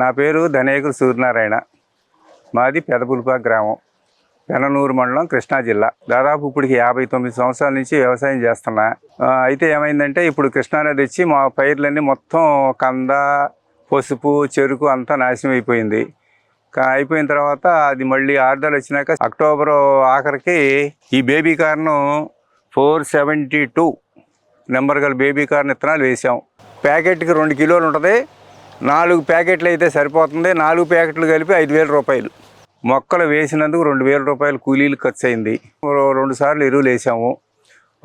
నా పేరు ధనేకులు సూర్యనారాయణ. మాది పెదపులిపా గ్రామం. పెననూరు మండలం కృష్ణా జిల్లా. దాదాపు ఇప్పటికి యాభై తొమ్మిది సంవత్సరాల నుంచి వ్యవసాయం చేస్తున్నా. అయితే ఏమైందంటే ఇప్పుడు కృష్ణానది వచ్చి మా పైర్లన్నీ మొత్తం కంద పసుపు చెరుకు అంతా నాశనం అయిపోయింది. అయిపోయిన తర్వాత అది మళ్ళీ ఆర్డర్ వచ్చినాక అక్టోబర్ ఆఖరికి ఈ baby corn four seventy two number గల బేబీ కార్న్ విత్తనాలు వేసాం. ప్యాకెట్కి రెండు కిలోలు ఉంటుంది. నాలుగు ప్యాకెట్లు అయితే సరిపోతుంది. నాలుగు ప్యాకెట్లు కలిపి ఐదు వేల రూపాయలు. మొక్కలు వేసినందుకు రెండు వేల రూపాయలు కూలీలు ఖర్చు అయింది రెండు సార్లు ఎరువులు వేసాము.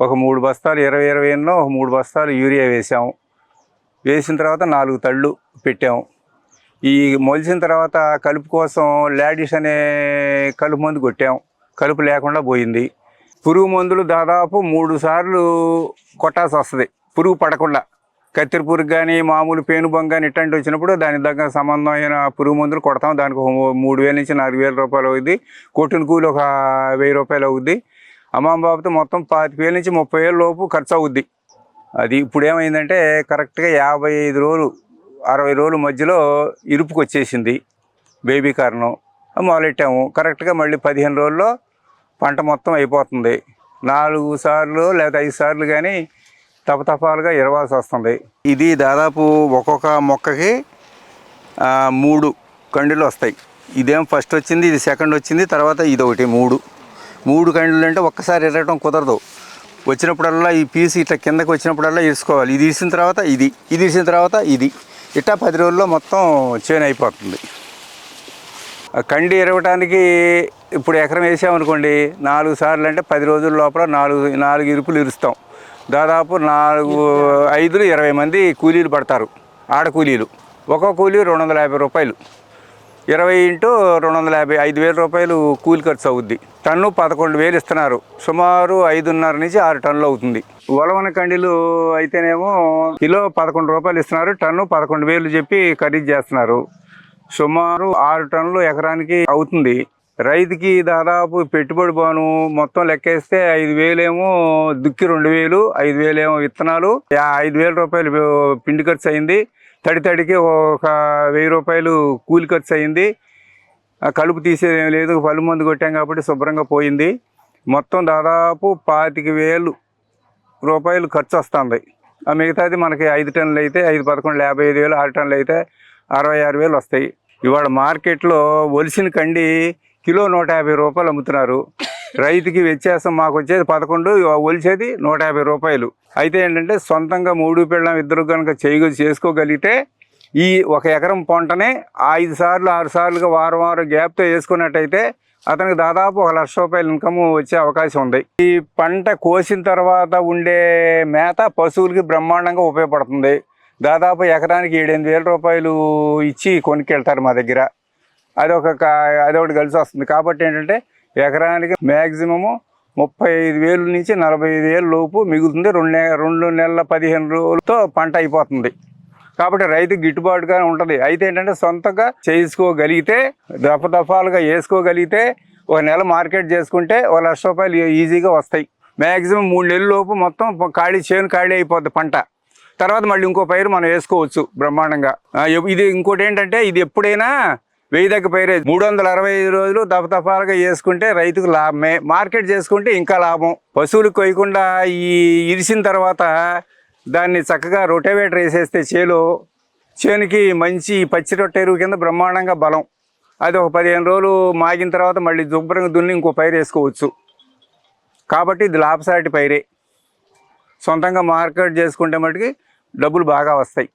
ఒక మూడు బస్తాలు ఇరవై ఇరవై ఎన్నో ఒక మూడు బస్తాలు యూరియా వేసాము. వేసిన తర్వాత నాలుగు తళ్ళు పెట్టాము. ఈ మొలిసిన తర్వాత కలుపు కోసం లాడిష్ అనే కలుపు మందు కొట్టాం కలుపు లేకుండా పోయింది. పురుగు మందులు దాదాపు మూడు సార్లు కొట్టాల్సి వస్తుంది. పురుగు పడకుండా. కత్తిరి పురుగు కానీ మామూలు పేనుబొంగ కానీ ఇట్లాంటి వచ్చినప్పుడు దానికి దగ్గర సంబంధమైన పురుగు మందులు కొడతాం. దానికి మూడు వేల నుంచి నాలుగు వేల రూపాయలు అవుద్ది. కొట్టిన కూలి ఒక వెయ్యి రూపాయలు అవుద్ది. అమ్మమ్మ బాబుతో మొత్తం పాతిక వేల నుంచి ముప్పై వేల లోపు ఖర్చు అవుద్ది. అది ఇప్పుడు ఏమైందంటే కరెక్ట్గా యాభై ఐదు రోజులు అరవై రోజుల మధ్యలో ఇరుపుకు వచ్చేసింది బేబీ కారణం మొదలెట్టాము. కరెక్ట్గా మళ్ళీ పదిహేను రోజుల్లో పంట మొత్తం అయిపోతుంది. నాలుగు సార్లు లేదా ఐదు సార్లు కానీ తపతపాలుగా ఇరవాల్సి వస్తుంది. ఇది దాదాపు ఒక్కొక్క మొక్కకి మూడు కండులు వస్తాయి. ఇదేం ఫస్ట్ వచ్చింది ఇది సెకండ్ వచ్చింది తర్వాత ఇది ఒకటి మూడు. మూడు కండులు అంటే ఒక్కసారి ఎరగటం కుదరదు. వచ్చినప్పుడల్లా ఈ పీస్ ఇట్లా కిందకి వచ్చినప్పుడల్లా ఇసుకోవాలి ఇది ఇసిన తర్వాత ఇది ఇది ఇసిన తర్వాత ఇది. ఇట్లా పది రోజుల్లో మొత్తం చేను అయిపోతుంది. ఆ కండి ఎరగటానికి ఇప్పుడు ఎకరం వేసామనుకోండి నాలుగు సార్లు అంటే పది రోజుల లోపల నాలుగు నాలుగు ఇరుపులు ఇరుస్తాం. దాదాపు నాలుగు ఐదులు ఇరవై మంది కూలీలు పడతారు ఆడ కూలీలు. ఒక్కో కూలీ రెండు వందల యాభై రూపాయలు. ఇరవై ఇంటూ రెండు వందల యాభై ఐదు వేల రూపాయలు కూలి ఖర్చు అవుద్ది. టన్ను పదకొండు వేలు ఇస్తున్నారు. సుమారు ఐదున్నర నుంచి ఆరు టన్నులు అవుతుంది. ఉలవన కండిలు అయితేనేమో కిలో పదకొండు రూపాయలు ఇస్తున్నారు. టన్ను పదకొండు వేలు చెప్పి ఖరీదు చేస్తున్నారు. సుమారు ఆరు టన్నులు ఎకరానికి అవుతుంది. రైతుకి దాదాపు పెట్టుబడి బాను మొత్తం లెక్కేస్తే ఐదు వేలేమో దుక్కి రెండు వేలు ఐదు వేలేమో విత్తనాలు. యా- ఐదు వేల రూపాయలు పిండి ఖర్చు అయింది. తడి తడికి ఒక వెయ్యి రూపాయలు కూలి ఖర్చు అయింది. కలుపు తీసేది ఏం లేదు. పలు మందు కొట్టాం కాబట్టి శుభ్రంగా పోయింది. మొత్తం దాదాపు పాతిక వేలు రూపాయలు ఖర్చు వస్తుంది. ఆ మిగతాది మనకి ఐదు టన్నులు అయితే ఐదు పదకొండు యాభై ఐదు వేలు ఆరు టన్నులు అయితే అరవై ఆరు వేలు వస్తాయి. ఇవాళ మార్కెట్లో ఒలిసిన కండి కిలో నూట యాభై రూపాయలు అమ్ముతున్నారు. రైతుకి వ్యత్యాసం మాకు వచ్చేది పదకొండు ఒలిచేది నూట యాభై రూపాయలు. అయితే ఏంటంటే సొంతంగా మూడు పిల్లం ఇద్దరు కనుక చేయ చేసుకోగలిగితే ఈ ఒక ఎకరం పంటనే ఐదు సార్లు ఆరు సార్లుగా వారం వారం గ్యాప్తో వేసుకున్నట్టయితే అతనికి దాదాపు ఒక లక్ష రూపాయల ఇన్కమ్ వచ్చే అవకాశం ఉంది. ఈ పంట కోసిన తర్వాత ఉండే మేత పశువులకి బ్రహ్మాండంగా ఉపయోగపడుతుంది. దాదాపు ఎకరానికి ఏడెనిమిది వేల రూపాయలు ఇచ్చి కొనుక్కెళ్తారు మా దగ్గర. అదొక కా- అదొకటి కలిసి వస్తుంది. కాబట్టి ఏంటంటే ఎకరానికి మ్యాక్సిమము ముప్పై ఐదు వేలు నుంచి నలభై ఐదు వేలు లోపు మిగులుతుంది. రెండు నె రెండు నెలల పదిహేను రోజులతో పంట అయిపోతుంది. కాబట్టి రైతు గిట్టుబాటుగా ఉంటుంది. అయితే ఏంటంటే సొంతంగా చేసుకోగలిగితే దఫ దఫాలుగా వేసుకోగలిగితే ఒక నెల మార్కెట్ చేసుకుంటే ఒక లక్ష రూపాయలు ఈజీగా వస్తాయి. మ్యాక్సిమం మూడు నెలల లోపు మొత్తం ఖాళీ చేను ఖాళీ అయిపోద్ది పంట. తర్వాత మళ్ళీ ఇంకో పైరు మనం వేసుకోవచ్చు బ్రహ్మాండంగా. ఇది ఇంకోటి ఏంటంటే ఇది ఎప్పుడైనా వెయ్యి దగ్గర పైరే మూడు వందల అరవై ఐదు రోజులు దఫదఫాలుగా వేసుకుంటే రైతుకు లాభమే. మార్కెట్ చేసుకుంటే ఇంకా లాభం. పశువులకు కొయ్యకుండా ఈ ఇరిసిన తర్వాత దాన్ని చక్కగా రొటేవేటర్ వేసేస్తే చేలో. చేనుకి మంచి పచ్చి రొట్టె ఎరువు కింద బ్రహ్మాండంగా బలం. అది ఒక పదిహేను రోజులు మాగిన తర్వాత మళ్ళీ శుభ్రంగా దున్ని ఇంకో పైరు వేసుకోవచ్చు. కాబట్టి ఇది లాభసాటి పైరే. సొంతంగా మార్కెట్ చేసుకుంటే మటుకి డబ్బులు బాగా వస్తాయి.